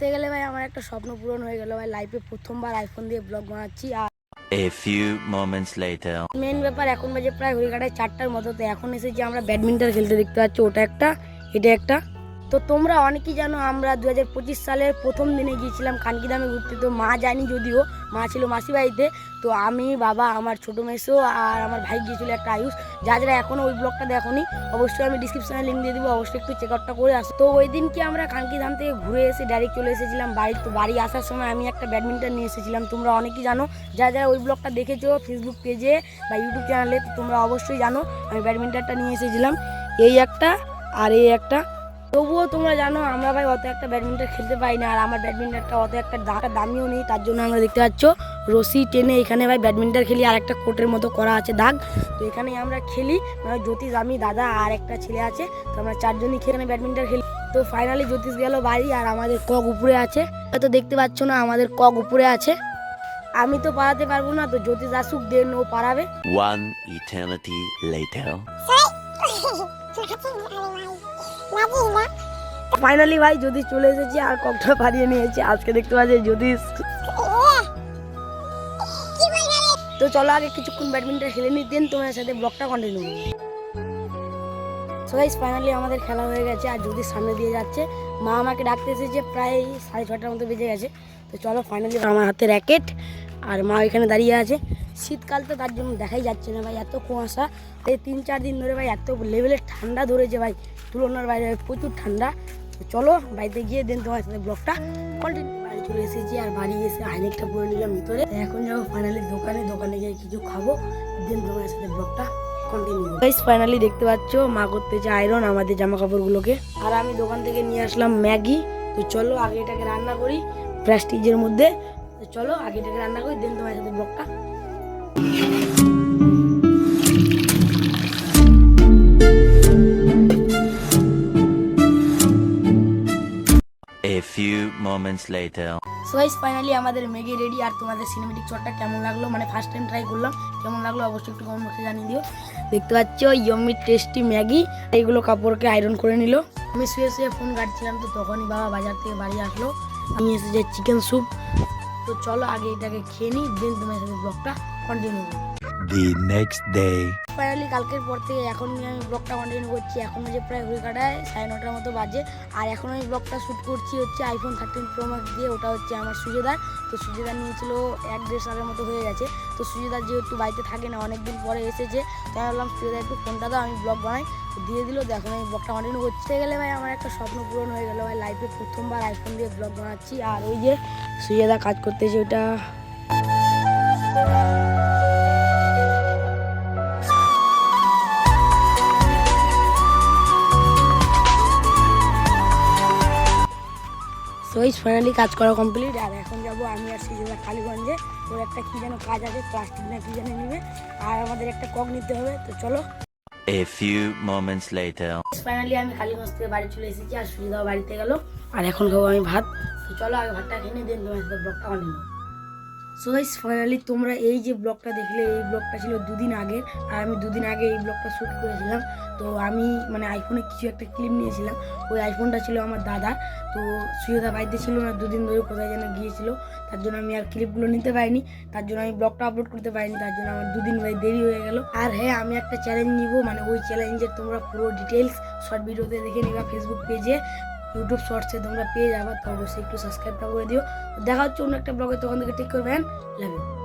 বলতে গেলে ভাই আমার একটা স্বপ্ন পূরণ হয়ে গেল ভাই। লাইফে প্রথমবার আইফোন দিয়ে ব্লগ বানাচ্ছি আর A few moments later. Main ব্যাপার এখন বাজে প্রায় ঘড়িঘাটায় চারটার মতো। তো এখন এসে যে আমরা ব্যাডমিন্টন খেলতে দেখতে পাচ্ছি। ওটা একটা এটা একটা। তো তোমরা অনেকেই জানো আমরা দু হাজার পঁচিশ সালের প্রথম দিনে গিয়েছিলাম কানকিদামে ঘুরতে। তো মা যায়নি যদিও, মা ছিল মাসি বাড়িতে। তো আমি, বাবা, আমার ছোটো মেসো আর আমার ভাই গিয়েছিল একটা আয়ুষ। যা যারা এখনও ওই ব্লগটা দেখোনি, অবশ্যই আমি ডিসক্রিপশনে লিঙ্ক দিয়ে দেবো, অবশ্যই একটু চেক আউটটা করে আসো। তো ওই দিন কি আমরা কানকিধাম থেকে ঘুরে এসে ডাইরেক্ট চলে এসেছিলাম বাড়ি? তো বাড়ি আসার সময় আমি একটা ব্যাডমিন্টন নিয়ে এসেছিলাম। তোমরা অনেকেই জানো, যা যারা ওই ব্লগটা দেখেছ ফেসবুক পেজে বা ইউটিউব চ্যানেলে তো তোমরা অবশ্যই জানো, আমি ব্যাডমিন্টনটা নিয়ে এসেছিলাম। এই একটা আর এই একটা তবুও তোমরা জানো আমরা ভাই অত একটা ব্যাডমিন্টন খেলতে পারি না আর আমার ব্যাডমিন্টনটা অত একটা দামিও নেই তার জন্য আমরা দেখতে পাচ্ছ রশি টেনে এখানে ভাই ব্যাডমিন্টন খেলি আর একটা কোর্টের মতো করা আছে দাগ। তো এখানেই আমরা খেলি মানে জ্যোতিষ আমি দাদা আর একটা ছেলে আছে তো আমরা চারজনই খেলে ব্যাডমিন্টন খেলি। তো ফাইনালি জ্যোতিষ গেল বাড়ি আর আমাদের কক উপরে আছে। হয়তো দেখতে পাচ্ছ না আমাদের কক উপরে আছে। আমি তো পারাতে পারব না তো জ্যোতিষ আসুক দেন ও পারাবে One eternity later. ফাইনালি ভাই যদি চলে এসেছি আর ককটা পারিয়ে নিয়েছি। আজকে দেখতে পাচ্ছি যদি তো চলো আগে কিছুক্ষণ ব্যাডমিন্টন খেলে নিই দেন তোমার সাথে ব্লগটা কন্টিনিউ সো গাইস ফাইনালি আমাদের খেলা হয়ে গেছে আর যদি সামনে দিয়ে যাচ্ছে। মা আমাকে ডাকতে এসেছে প্রায় সাড়ে ছটার মতো বেজে গেছে। তো চলো ফাইনালি আমার হাতে র্যাকেট আর মা এখানে দাঁড়িয়ে আছে। শীতকাল তো তার জন্য দেখাই যাচ্ছে না ভাই, এত কুয়াশা। এই তিন চার দিন ধরে ভাই এত লেভেলের ঠান্ডা ধরেছে ভাই, তুলনার বাইরে প্রচুর ঠান্ডা। চলো বাড়িতে গিয়ে দেন তোমার সাথে ব্লগটা। কন্টিনিউ বাড়ি চলে এসেছি আর বাড়ি এসে হাইনেকটা পরে নিলাম ভিতরে। এখন যাব ফাইনালি দোকানে দোকানে গিয়ে কিছু খাব। দেন তোমার সাথে ব্লগটা কন্টিনিউ ফাইনালি দেখতে পাচ্ছ, মা করতেছে আয়রন আমাদের জামা কাপড়গুলোকে আর আমি দোকান থেকে নিয়ে আসলাম ম্যাগি। তো চলো আগে এটাকে রান্না করি প্লাস্টিকের মধ্যে। তো চলো আগে এটাকে রান্না করি দেন তোমার সাথে ব্লগটা A few moments later. So guys finally আমাদের ম্যাগি রেডি আর তোমাদের সিনেমেটিক শটটা কেমন লাগল? মানে ফার্স্ট টাইম ট্রাই করলাম কেমন লাগল অবশ্যই একটু কমেন্ট বক্সে জানিয়ে দিও। দেখতে পাচ্ছ ইয়মি টেস্টি ম্যাগি এইগুলো কাপড়কে আয়রন করে নিল। আমি শুয়ে শুয়ে ফোন কাটছিলাম তো তখনই বাবা বাজার থেকে বাড়ি আসলো। আমি এসেছে চিকেন স্যুপ তো চলো আগে এটাকে খেয়ে নিই দেন তোমার সাথে ব্লগটা কন্টিনিউ করব। The next day. ফাইনালি কালকের পর থেকে এখন আমি ব্লগটা কন্টিনিউ করছি। এখন যে প্রায় ঘুরে কাটায় সাড়ে নটার মতো বাজে। আর এখন আমি ব্লগটা শ্যুট করছি হচ্ছে আইফোন থার্টিন প্রো ম্যাক্স দিয়ে, ওটা হচ্ছে আমার সুজেদার। তো সুজেদার নিয়েছিল এক দেড় সালের মতো হয়ে গেছে। তো সুজেদার যেহেতু বাড়িতে থাকে না অনেক দিন পরে এসেছে। তাই ভাবলাম সুজেদার একটু ফোনটা দাও, আমি ব্লগ বানাই। দিয়ে দিল এখন আমি ব্লগটা কন্টিনিউ করতে গেলে ভাই, আমার একটা স্বপ্ন পূরণ হয়ে গেল। ভাই লাইফে প্রথমবার আইফোন দিয়ে ব্লগ বানাচ্ছি। আর ওই যে সুজেদা কাজ করতেছে, ওটা এই ফাইনালি কাজ করা কমপ্লিট আর এখন যাব আমি আর সিজুলা কালীগঞ্জে। ওর একটা কী যেন কাজ আছে প্লাস্টিক না কী যেন নেবে। আর আমাদের একটা কক নিতে হবে তো চলো। A few moments later. Finally আমি কালীগঞ্জ থেকে বাড়ি চলে এসেছি আর সুবিধাও বাড়িতে গেল। আর এখন খাব আমি ভাত। তো চলো আগে ভাতটা খেয়ে নিই দেন তোমার সাথে ব্লগটা কন্টিনিউ সো গাইস ফাইনালি তোমরা এই যে ব্লগটা দেখলে, এই ব্লগটা ছিল দুদিন আগে আর আমি দুদিন আগে এই ব্লগটা শ্যুট করেছিলাম। তো আমি মানে আইফোনে কিছু একটা ক্লিপ নিয়েছিলাম। ওই আইফোনটা ছিল আমার দাদা তো সুযোদা বাড়িতে ছিল না, দুদিন ধরে কোথায় যেন গিয়েছিল। তার জন্য আমি আর ক্লিপগুলো নিতে পারিনি। তার জন্য আমি ব্লগটা আপলোড করতে পারিনি। তার জন্য আমার দুদিন ভাই দেরি হয়ে গেল। আর হ্যাঁ আমি একটা চ্যালেঞ্জ নিব। মানে ওই চ্যালেঞ্জের তোমরা পুরো ডিটেলস শর্ট ভিডিওতে দেখে নিবা ফেসবুক পেজে ইউটিউব শর্টসে তোমরা পেয়ে যাবা, তো অবশ্যই একটু সাবস্ক্রাইবটা করে দিও। দেখা হচ্ছে অন্য একটা ব্লগে তখন থেকে ঠিক করবেন লাভ ইউ